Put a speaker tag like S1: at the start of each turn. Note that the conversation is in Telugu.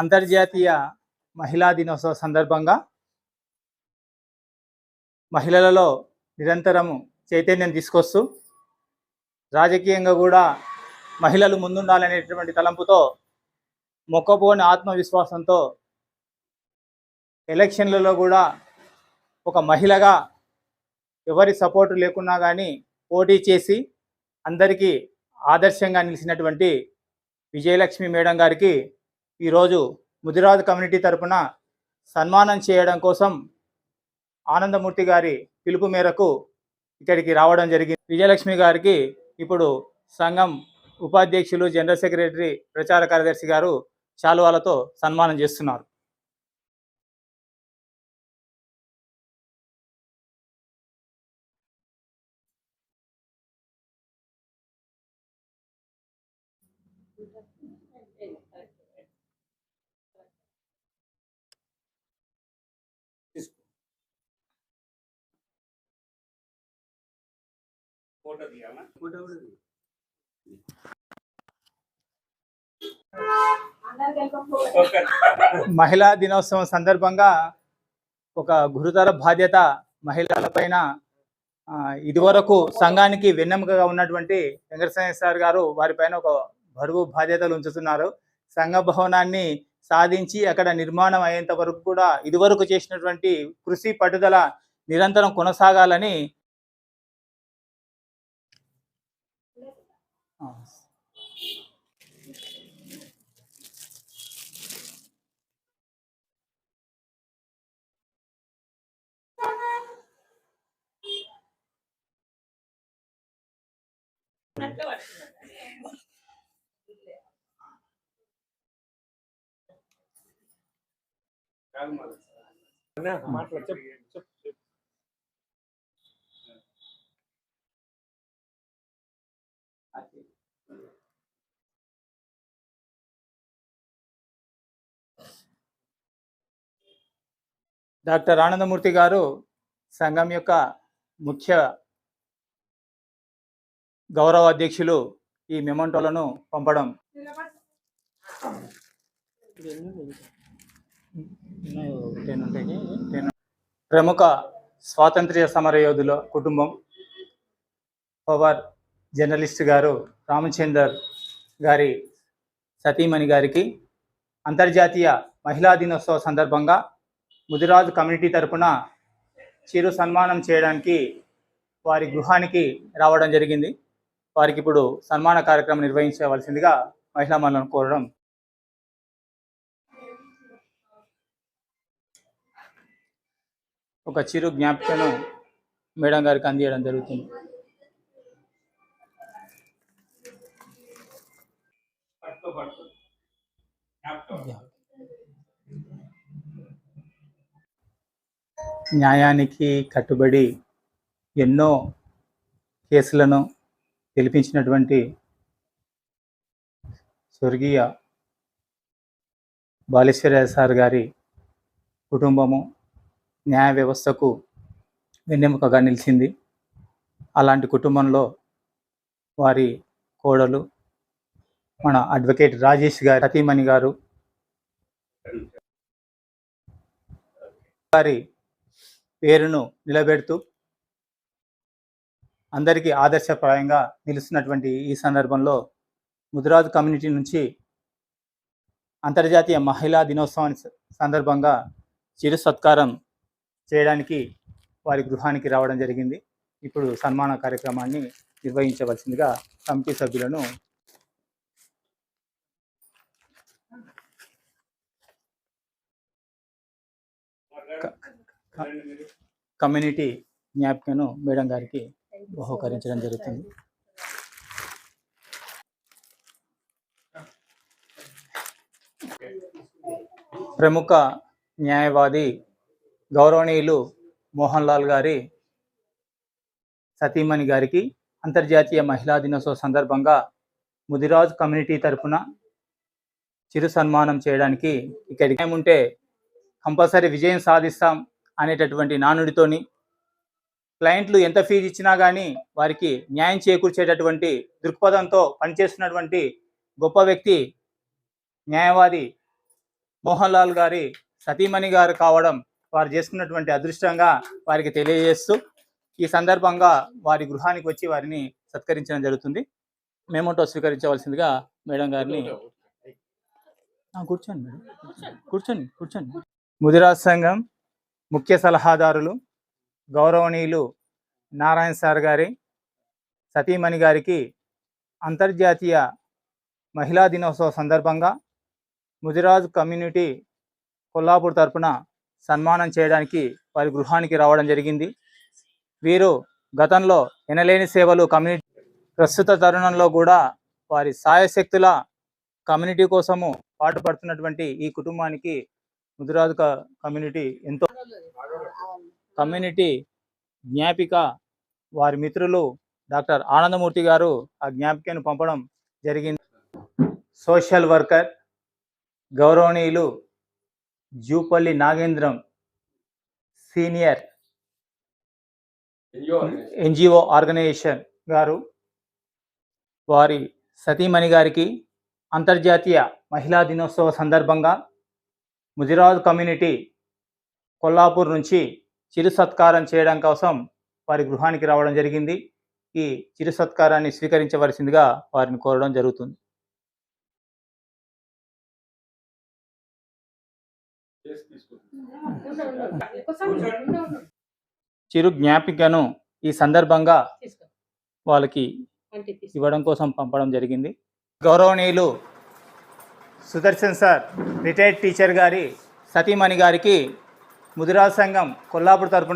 S1: అంతర్జాతీయ మహిళా దినోత్సవ సందర్భంగా మహిళలలో నిరంతరము చైతన్యం తీసుకొస్తూ రాజకీయంగా కూడా మహిళలు ముందుండాలనేటువంటి తలంపుతో మొక్కపోని ఆత్మవిశ్వాసంతో ఎలక్షన్లలో కూడా ఒక మహిళగా ఎవరి సపోర్టు లేకున్నా కానీ పోటీ చేసి అందరికీ ఆదర్శంగా నిలిచినటువంటి విజయలక్ష్మి మేడం గారికి ఈరోజు ముదిరాజ్ కమ్యూనిటీ తరపున సన్మానం చేయడం కోసం ఆనందమూర్తి గారి పిలుపు మేరకు ఇక్కడికి రావడం జరిగింది. విజయలక్ష్మి గారికి ఇప్పుడు సంఘం ఉపాధ్యక్షులు జనరల్ సెక్రటరీ ప్రచార కార్యదర్శి గారు శాలువాలతో సన్మానం చేస్తున్నారు.
S2: ఫోటో తీయాలా
S1: మహిళా దినోత్సవం సందర్భంగా ఒక గురుతర బాధ్యత మహిళలపైన ఇదివరకు సంఘానికి వెన్నెముకగా ఉన్నటువంటి వెంకటస్వామి సార్ గారు వారిపైన ఒక బరువు బాధ్యతలు ఉంచుతున్నారు. సంఘ భవనాన్ని సాధించి అక్కడ నిర్మాణం అయ్యేంత వరకు కూడా ఇదివరకు చేసినటువంటి కృషి పట్టుదల నిరంతరం కొనసాగాలని
S2: అట్లా
S1: డాక్టర్ ఆనందమూర్తి గారు సంఘం యొక్క ముఖ్య గౌరవ అధ్యక్షులు ఈ మెమంటోలను పంపడం. ప్రముఖ స్వాతంత్ర్య సమరయోధుల కుటుంబం. పవర్ జర్నలిస్ట్ గారు రామచందర్ గారి సతీమణి గారికి అంతర్జాతీయ మహిళా దినోత్సవ సందర్భంగా ముదిరాజు కమ్యూనిటీ తరపున చిరు సన్మానం చేయడానికి వారి గృహానికి రావడం జరిగింది. వారికి ఇప్పుడు సన్మాన కార్యక్రమం నిర్వహించవలసిందిగా మహిళా మనులను కోరడం ఒక చిరు జ్ఞాపికను మేడం గారికి అందియడం జరుగుతుంది. న్యాయానికి కట్టుబడి ఎన్నో కేసులను గెలిపించినటువంటి స్వర్గీయ బాలేశ్వర సార్ గారి కుటుంబము న్యాయ వ్యవస్థకు వెన్నెముకగా నిలిచింది. అలాంటి కుటుంబంలో వారి కోడలు మన అడ్వకేట్ రాజేష్ గారి సతీమణి గారు వారి పేరును నిలబెడుతూ అందరికీ ఆదర్శప్రాయంగా నిలుస్తున్నటువంటి ఈ సందర్భంలో ముదిరాజు కమ్యూనిటీ నుంచి అంతర్జాతీయ మహిళా దినోత్సవాన్ని సందర్భంగా చిరు సత్కారం చేయడానికి వారి గృహానికి రావడం జరిగింది. ఇప్పుడు సన్మాన కార్యక్రమాన్ని నిర్వహించవలసిందిగా కమిటీ సభ్యులను కమ్యూనిటీ జ్ఞాపికను మేడం గారికి బహుకరించడం జరుగుతుంది. ప్రముఖ న్యాయవాది గౌరవనీయులు మోహన్ లాల్ గారి సతీమణి గారికి అంతర్జాతీయ మహిళా దినోత్సవ సందర్భంగా ముదిరాజ్ కమ్యూనిటీ తరపున చిరు సన్మానం చేయడానికి ఇక్కడికి ఉంటే కంపల్సరీ విజయం సాధిస్తాం అనేటటువంటి నానుడితోని క్లయింట్లు ఎంత ఫీజు ఇచ్చినా కానీ వారికి న్యాయం చేకూర్చేటటువంటి దృక్పథంతో పనిచేస్తున్నటువంటి గొప్ప వ్యక్తి న్యాయవాది మోహన్ లాల్ గారి సతీమణి గారు కావడం వారు చేసుకున్నటువంటి అదృష్టంగా వారికి తెలియజేస్తూ ఈ సందర్భంగా వారి గృహానికి వచ్చి వారిని సత్కరించడం జరుగుతుంది. మేమోటో స్వీకరించవలసిందిగా మేడం గారిని కూర్చోండి మేడం. కూర్చోండి కూర్చోండి. ముదిరాజ్ సంఘం ముఖ్య సలహాదారులు గౌరవనీయులు నారాయణ సార్ గారి సతీమణి గారికి అంతర్జాతీయ మహిళా దినోత్సవ సందర్భంగా ముదిరాజ్ కమ్యూనిటీ కొల్లాపూర్ తరపున సన్మానం చేయడానికి వారి గృహానికి రావడం జరిగింది. వీరు గతంలో ఎనలేని సేవలు కమ్యూనిటీ ప్రస్తుత తరుణంలో కూడా వారి సాయశక్తుల కమ్యూనిటీ కోసము పాటుపడుతున్నటువంటి ఈ కుటుంబానికి ముదిరాజు కమ్యూనిటీ ఎంతో కమ్యూనిటీ జ్ఞాపిక వారి మిత్రులు డాక్టర్ ఆనందమూర్తి గారు ఆ జ్ఞాపికను పంపడం జరిగింది. సోషల్ వర్కర్ గౌరవనీయులు Jupalli Nagendram senior NGO organisation గారు. వారి సతీమణి గారికి అంతర్జాతీయ మహిళా దినోత్సవ సందర్భంగా ముదిరాజ్ కమ్యూనిటీ కొల్లాపూర్ నుంచి చిరు సత్కారం చేయడం కోసం వారి గృహానికి రావడం జరిగింది. ఈ చిరు సత్కారాన్ని స్వీకరించవలసిందిగా వారిని కోరడం జరుగుతుంది. చిరు జ్ఞాపికను ఈ సందర్భంగా వాళ్ళకి ఇవ్వడం కోసం పంపడం జరిగింది. గౌరవనీయులు సుదర్శన్ సార్ రిటైర్డ్ టీచర్ గారి సతీమణి గారికి ముదిరాజ్ సంఘం కొల్లాపూర్ తరపున